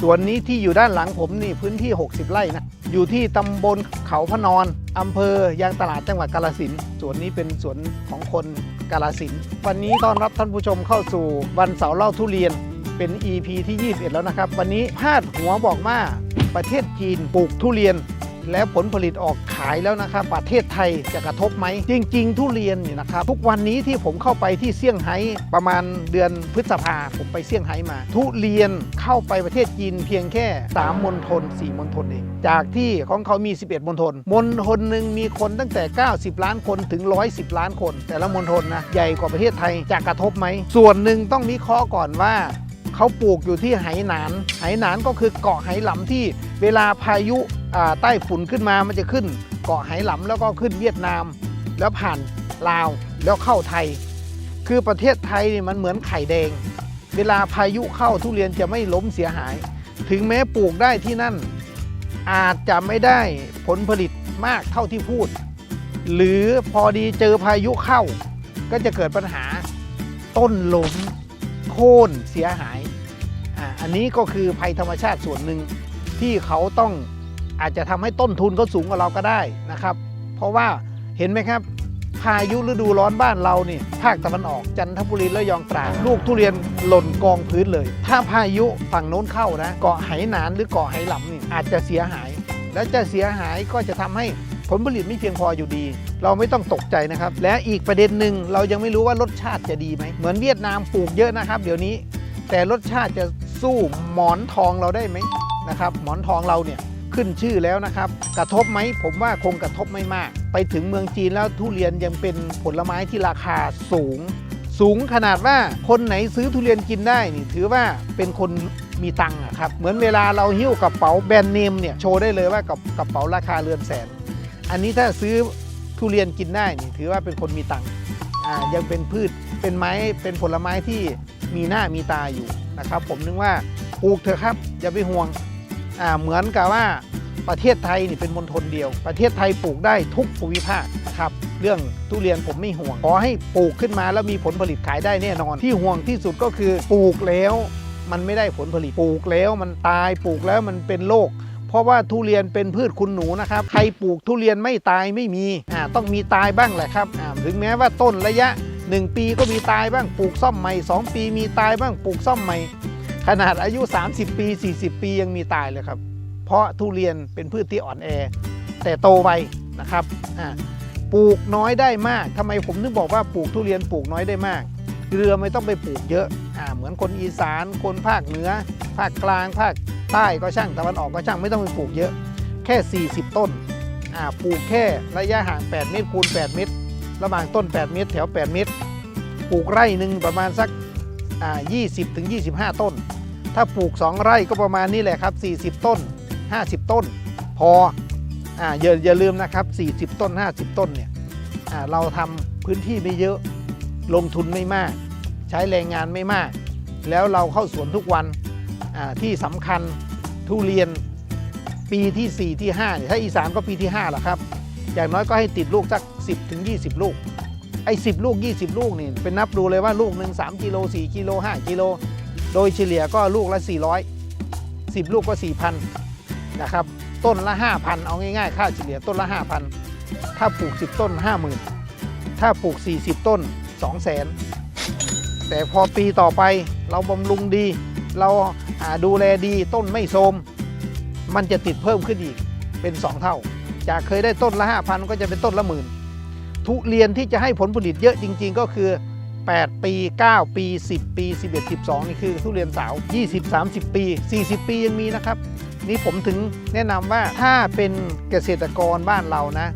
สวนนี้ที่อยู่ด้านหลังผมนี่พื้นที่ 60 ไร่นะ อยู่ที่ตำบลเขาพนอนอำเภอยางตลาดจังหวัดกาลสินสวนนี้เป็นสวนของคนกาลสินวันนี้ต้อนรับท่านผู้ชมเข้าสู่วันเสาร์เล่าทุเรียนเป็น EP ที่ 21 แล้วนะครับ วันนี้พาดหัวบอกว่าประเทศจีนปลูกทุเรียน แล้วผลผลิตออกขายแล้วนะครับ ประเทศไทยจะกระทบไหม จริง ๆ ทุเรียนเนี่ยนะครับ ทุกวันนี้ที่ผมเข้าไปที่เซี่ยงไฮ้ประมาณเดือนพฤษภาผมไปเซี่ยงไฮ้มา ทุเรียนเข้าไปประเทศจีนเพียงแค่ 3มณฑล4มณฑลเองจากที่ของเขามี 11มณฑลมณฑลหนึ่งมีคนตั้งแต่ 90 ล้านคนถึง 110 ล้านคน แต่ละมณฑลนะใหญ่กว่าประเทศไทยจะกระทบไหมส่วนหนึ่งต้องวิเคราะห์ก่อนว่าเขาปลูกอยู่ที่ไหหนาน ไหหนานก็คือเกาะไหหลำที่เวลาพายุ ใต้ฝุ่นขึ้นมามันจะขึ้นเกาะไหหลำแล้วก็ขึ้นเวียดนาม แล้วผ่านลาวแล้วเข้าไทย คือประเทศไทยนี่มันเหมือนไข่แดง เวลาพายุเข้าทุเรียนจะไม่ล้มเสียหาย ถึงแม้ปลูกได้ที่นั่น อาจจะไม่ได้ผลผลิตมากเท่าที่พูด หรือพอดีเจอพายุเข้า ก็จะเกิดปัญหาต้นล้มโค่นเสียหายออันนี้ก็คือภัยธรรมชาติส่วนหนึ่งที่เขาต้อง อาจจะทำให้ต้นทุนเขาสูงกว่าเราก็ได้นะครับ เพราะว่าเห็นไหมครับ พายุฤดูร้อนบ้านเราเนี่ยภาคตะวันออกจันทบุรีและยองตราดลูกทุเรียนหล่นกองพื้นเลย ถ้าพายุฝั่งโน้นเข้านะเกาะไหหนานหรือเกาะไหหลำนี่อาจจะเสียหาย แล้วจะเสียหายก็จะทำให้ผลผลิตไม่เพียงพออยู่ดี เราไม่ต้องตกใจนะครับ และอีกประเด็นหนึ่งเรายังไม่รู้ว่ารสชาติจะดีไหมเหมือนเวียดนามปลูกเยอะนะครับ เดี๋ยวนี้ แต่รสชาติจะสู้หมอนทองเราได้ไหมนะครับ หมอนทองเราเนี่ย ขึ้นชื่อแล้วนะครับ กระทบไหมผมว่าคงกระทบไม่มาก ไปถึงเมืองจีนแล้วทุเรียนยังเป็นผลไม้ที่ราคาสูง สูงขนาดว่าคนไหนซื้อทุเรียนกินได้นี่ถือว่าเป็นคนมีตังค์ครับ เหมือนเวลาเราหิ้วกระเป๋าแบรนด์เนมเนี่ยโชว์ได้เลยว่ากับกระเป๋าราคาเรือนแสน อันนี้ถ้าซื้อทุเรียนกินได้นี่ถือว่าเป็นคนมีตังค์ยังเป็นพืชเป็นไม้เป็นผลไม้ที่มีหน้ามีตาอยู่นะครับ ผมนึกว่าปลูกเถอะครับอย่าไปห่วงเหมือนกับว่า ประเทศไทยนี่เป็นมณฑลเดียว ประเทศไทยปลูกได้ทุกภูมิภาคนะครับเรื่องทุเรียนผมไม่ห่วง ขอให้ปลูกขึ้นมาแล้วมีผลผลิตขายได้แน่นอน ที่ห่วงที่สุดก็คือปลูกแล้วมันไม่ได้ผลผลิตปลูกแล้วมันตายปลูกแล้วมันเป็นโรคเพราะว่าทุเรียนเป็นพืชคุณหนูนะครับใครปลูกทุเรียนไม่ตายไม่มีอ่าต้องมีตายบ้างแหละครับอ่าถึงแม้ว่าต้นระยะ 1 ปีก็มีตายบ้างปลูกซ่อมใหม่ 2 ปีมีตายบ้างปลูกซ่อมใหม่ ขนาดอายุ 30 ปี 40 ปียังมีตายเลยครับ เพราะทุเรียนเป็นพืชที่อ่อนแอ แต่โตไวนะครับปลูกน้อยได้มากทำไมผมถึงบอกว่าปลูกทุเรียนปลูกน้อยได้มาก เรือไม่ต้องไปปลูกเยอะอ่าเหมือนคนอีสาน คนภาคเหนือ ภาคกลาง ภาคใต้ก็ช่างตะวันออกก็ช่างไม่ต้องไปปลูกเยอะ แค่ 40 ต้นอ่าปลูกแค่ระยะห่าง 8 เมตรคูณ 8 เมตร ระหว่างต้น 8 เมตร แถว 8 เมตร ปลูกไร่หนึ่งประมาณสักอ่า20ถึง25 ต้น ถ้าปลูก 2 ไร่ก็ประมาณนี้แหละครับ 40 ต้น 50 ต้น พออ่าอย่าอย่าลืมนะครับ 40 ต้น 50 ต้นเนี่ยอ่าเราทำพื้นที่ไม่เยอะลงทุนไม่มาก ใช้แรงงานไม่มาก แล้วเราเข้าสวนทุกวันอ่าที่สำคัญทุเรียนปีที่ 4 ที่5เนี่ยถ้าอีสานก็ปีที่5แหละครับ อย่างน้อยก็ให้ติดลูกสัก 10ถึง20 ลูก ไอ้ 10 ลูก 20 ลูกนี่เป็นนับดูเลยว่าลูกหนึ่ง3กิโล4กิโล5กิโล โดยเฉลี่ยก็ลูกละ 400 10 ลูกก็ 4,000 นะครับ ต้นละ 5,000 เอาง่ายๆ ค่าเฉลี่ยต้นละ 5,000 ถ้าปลูก 10 ต้น 50,000 ถ้าปลูก 40 ต้น 200,000 แต่พอปีต่อไปเราบำรุงดี เราอ่าดูแลดีต้นไม่โทรมมันจะติดเพิ่มขึ้นอีกเป็น 2 เท่า จากเคยได้ต้นละ 5,000 ก็จะเป็นต้นละหมื่นทุเรียนที่จะให้ผลผลิตเยอะจริง ๆ ก็คือ 8 ปี 9 ปี 10 ปี 11 12 นี่คือทุเรียนสาว 20 30 ปี 40 ปียังมีนะครับ นี่ผมถึงแนะนำว่าถ้าเป็นเกษตรกรบ้านเรานะ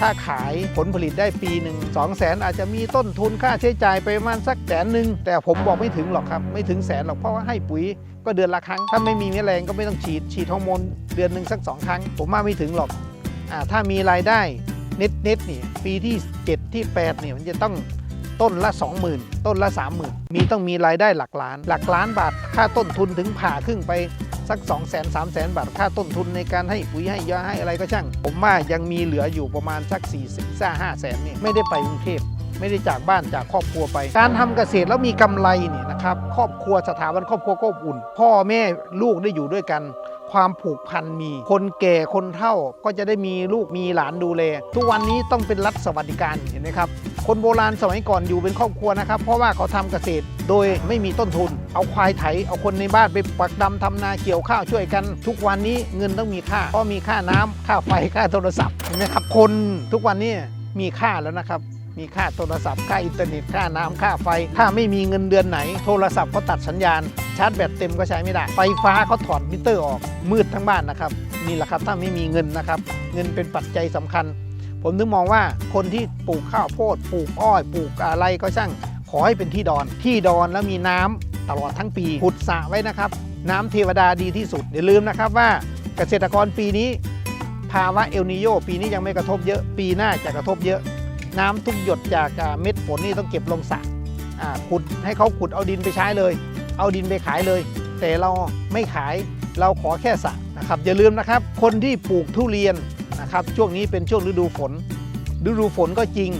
ถ้าขายผลผลิตได้ปีหนึ่งสองแสนอาจจะมีต้นทุนค่าใช้จ่ายไปประมาณสักแสนหนึ่งแต่ผมบอกไม่ถึงหรอกครับ ไม่ถึงแสนหรอกเพราะว่าให้ปุ๋ยก็เดือนละครั้ง ถ้าไม่มีแมลงก็ไม่ต้องฉีดฉีดฮอร์โมนเดือนหนึ่งสักสองครั้ง ผมว่าไม่ถึงหรอกอ่าถ้ามีรายได้เน็ตเน็ตนี่ปีที่ 7 ที่8เนี่ยมันจะต้องต้นละ 20,000 ต้นละ 30,000 มีต้องมีรายได้หลักล้าน หลักล้านบาท ค่าต้นทุนถึงผ่าครึ่งไป สัก 2 0 0 0 0 0 3 0 0 0 0 บาท ค่าต้นทุนในการให้ปุ๋ยให้ยาให้อะไรก็ช่าง ผมว่ายังมีเหลืออยู่ประมาณสัก4 0 0 0 5 0 0 0 0นี่ไม่ได้ไปกรุงเทพไม่ได้จากบ้านจากครอบครัวไป การทำเกษตรแล้วมีกำไรเนี่ยนะครับครอบครัวสถาบันครอบครัวก็อบอุ่น พ่อแม่ลูกได้อยู่ด้วยกัน ความผูกพันมี คนแก่คนเฒ่าก็จะได้มีลูกมีหลานดูแล ทุกวันนี้ต้องเป็นรัฐสวัสดิการเห็นไหมครับ คนโบราณสมัยก่อนอยู่เป็นครอบครัวนะครับ เพราะว่าเขาทำเกษตรโดยไม่มีต้นทุน เอาควายไถ เอาคนในบ้านไปปักดำทำนาเกี่ยวข้าวช่วยกัน ทุกวันนี้เงินต้องมีค่าเพราะมีค่าน้ำค่าไฟค่าโทรศัพท์เห็นไหมครับคนทุกวันนี้มีค่าแล้วนะครับมีค่าโทรศัพท์ค่าอินเทอร์เน็ตค่าน้ำค่าไฟ ถ้าไม่มีเงินเดือนไหน โทรศัพท์ก็ตัดสัญญาณ ชาร์จแบตเต็มก็ใช้ไม่ได้ ไฟฟ้าเขาถอดมิเตอร์ออกมืดทั้งบ้านนะครับนี่แหละครับถ้าไม่มีเงินนะครับ เงินเป็นปัจจัยสำคัญ ผมถึงมองว่าคนที่ปลูกข้าวโพดปลูกอ้อยปลูกอะไรก็ช่างขอให้เป็นที่ดอน ที่ดอนแล้วมีน้ำตลอดทั้งปีขุดสระไว้นะครับ น้ำเทวดาดีที่สุดอย่าลืมนะครับว่าเกษตรกรปีนี้ ภาวะเอลนิโยปีนี้ยังไม่กระทบเยอะปีหน้าจะกระทบเยอะ น้ำทุกหยดจากเม็ดฝนนี่ต้องเก็บลงสระขุดให้เขาขุดเอาดินไปใช้เลย เอาดินไปขายเลย แต่เราไม่ขายเราขอแค่สระนะครับอย่าลืมนะครับ คนที่ปลูกทุเรียน นะครับช่วงนี้เป็นช่วงฤดูฝน ฤดูฝนก็จริง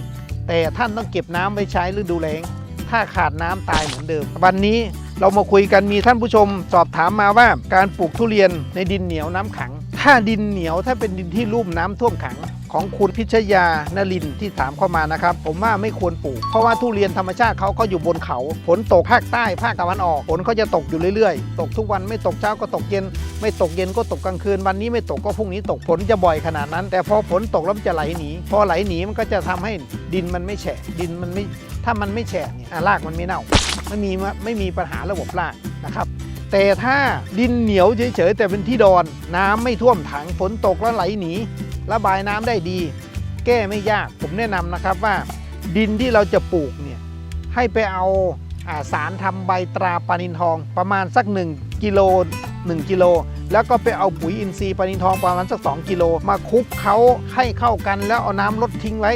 แต่ท่านต้องเก็บน้ำไว้ใช้ฤดูแล้ง ถ้าขาดน้ำตายเหมือนเดิม วันนี้เรามาคุยกันมีท่านผู้ชมสอบถามมาว่าการปลูกทุเรียนในดินเหนียวน้ำขัง ถ้าดินเหนียวถ้าเป็นดินที่ลุ่มน้ำท่วมขัง ของคุณพิชยานลินที่ถามเข้ามานะครับ ผมว่าไม่ควรปลูก เพราะว่าทุเรียนธรรมชาติเขาก็อยู่บนเขาฝนตกภาคใต้ภาคตะวันออกฝนเขาจะตกอยู่เรื่อยๆ ตกทุกวันไม่ตกเช้าก็ตกเย็น ไม่ตกเย็นก็ตกกลางคืน วันนี้ไม่ตกก็พรุ่งนี้ตกฝนจะบ่อยขนาดนั้น แต่พอฝนตกแล้วมันจะไหลหนี พอไหลหนีมันก็จะทำให้ดินมันไม่แฉะดินมันไม่ถ้ามันไม่แฉะเนี่ยรากมันไม่เน่าไม่มีไม่มีปัญหาระบบรากนะครับแต่ถ้าดินเหนียวเฉยๆแต่เป็นที่ดอน น้ำไม่ท่วมถังฝนตกแล้วไหลหนี ระบายน้ำได้ดี แก้ไม่ยากผมแนะนำนะครับว่า ดินที่เราจะปลูกเนี่ยให้ไปเอาอาสารทำใบตราปลานินทองประมาณสัก 1กิโล1กิโลแล้วก็ไปเอาปุ๋ยอินทรีย์ปลานินทองประมาณสัก 2 กิโล มาคลุกเขาให้เข้ากัน แล้วเอาน้ำลดทิ้งไว้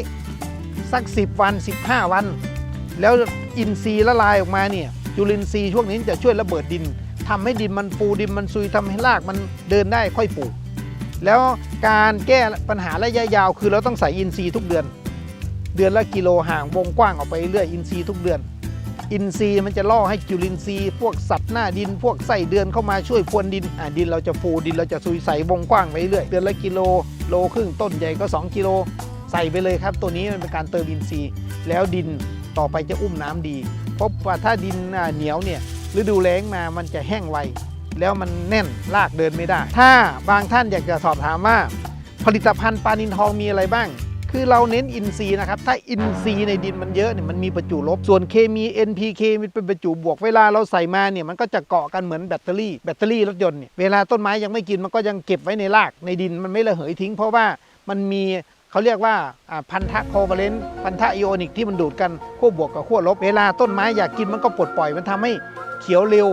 สัก 10 วัน 15 วัน แล้วอินทรีย์ละลายออกมาเนี่ยจุลินทรีย์ช่วงนี้จะช่วยระเบิดดินทำให้ดินมันฟูดินมันซุยทำให้รากมันเดินได้ค่อยปลูก แล้วการแก้ปัญหาระยะยาว คือเราต้องใส่อินทรีย์ทุกเดือน เดือนละกิโลห่างวงกว้างออกไปเรื่อยอินทรีย์ทุกเดือน อินทรีย์มันจะล่อให้จุลินทรีย์พวกสัตว์หน้าดิน พวกไส้เดือนเข้ามาช่วยพรวนดินอ่าดินเราจะฟูดินเราจะซุยใส่วงกว้างไปเรื่อยเดือนละกิโลโลครึ่งต้นใหญ่ก็ 2 กิโลใส่ไปเลยครับ ตัวนี้มันเป็นการเติมอินทรีย์ แล้วดินต่อไปจะอุ้มน้ำดี เพราะว่าถ้าดินเหนียวเนี่ยฤดูแล้งมามันจะแห้งไว แล้วมันแน่นลากเดินไม่ได้ ถ้าบางท่านอยากจะสอบถามว่า ผลิตภัณฑ์ปลานินทองมีอะไรบ้าง คือเราเน้นอินทรีย์นะครับ ถ้าอินทรีย์ในดินมันเยอะเนี่ยมันมีประจุลบ ส่วนเคมี NPK มันเป็นประจุบวก เวลาเราใส่มาเนี่ยมันก็จะเกาะกันเหมือนแบตเตอรี่แบตเตอรี่รถยนต์เนี่ยเวลาต้นไม้ยังไม่กินมันก็ยังเก็บไว้ในรากในดินมันไม่ระเหยทิ้ง เพราะว่ามันมีเขาเรียกว่าพันธะโคเวเลนต์พันธะไอโอนิกที่มันดูดกันขั้วบวกกับขั้วลบ เวลาต้นไม้อยากกินมันก็ปลดปล่อยมันทำให้เขียวเร็ว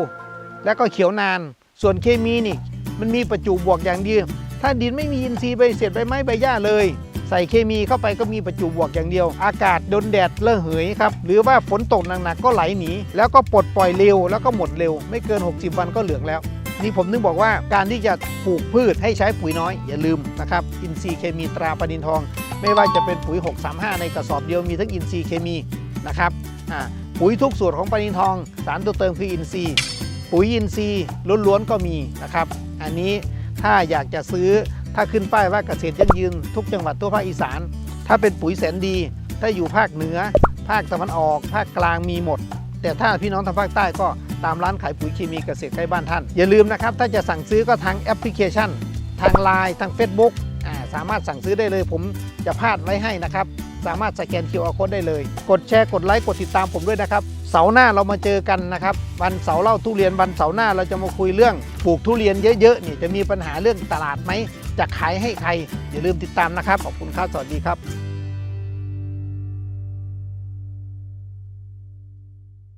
แล้วก็เขียวนาน ส่วนเคมีนี่ มันมีประจุบวกอย่างเดียว ถ้าดินไม่มีอินทรีย์ใบเศษใบไม้ใบหญ้าเลย ใส่เคมีเข้าไปก็มีประจุบวกอย่างเดียว อากาศโดนแดดเลอะเหยครับ หรือว่าฝนตกหนักๆก็ไหลหนี แล้วก็ปลดปล่อยเร็วแล้วก็หมดเร็ว ไม่เกิน 60 วันก็เหลืองแล้ว นี่ผมนึกบอกว่าการที่จะปลูกพืชให้ใช้ปุ๋ยน้อย อย่าลืมนะครับอินทรีย์เคมีตราปนินทอง ไม่ว่าจะเป็นปุ๋ย 635 ในกระสอบเดียวมีทั้งอินทรีย์เคมีนะครับปุ๋ยทุกส่วนของปนินทอง สารตัวเติมคืออินทรีย์ ปุ๋ยอินทรีย์ล้วนๆก็มีนะครับ อันนี้ถ้าอยากจะซื้อถ้าขึ้นป้ายว่าเกษตรยั่งยืนทุกจังหวัดทั่วภาคอีสาน ถ้าเป็นปุ๋ยแสนดี ถ้าอยู่ภาคเหนือ ภาคตะวันออก ภาคกลางมีหมด แต่ถ้าพี่น้องทางภาคใต้ก็ตามร้านขายปุ๋ยเคมีเกษตรใกล้บ้านท่าน อย่าลืมนะครับ ถ้าจะสั่งซื้อก็ทางแอปพลิเคชัน ทางไลน์ทาง Facebook สามารถสั่งซื้อได้เลยผมจะพาดไว้ให้นะครับ สามารถสแกน QR Code ได้เลย กดแชร์กดไลค์กดติดตามผมด้วยนะครับเสาร์หน้าเรามาเจอกันนะครับวันเสาร์เล่าทุเรียนวันเสาร์หน้าเราจะมาคุยเรื่องปลูกทุเรียนเยอะๆนี่จะมีปัญหาเรื่องตลาดไหมจะขายให้ใครอย่าลืมติดตามนะครับขอบคุณครับสวัสดีครับ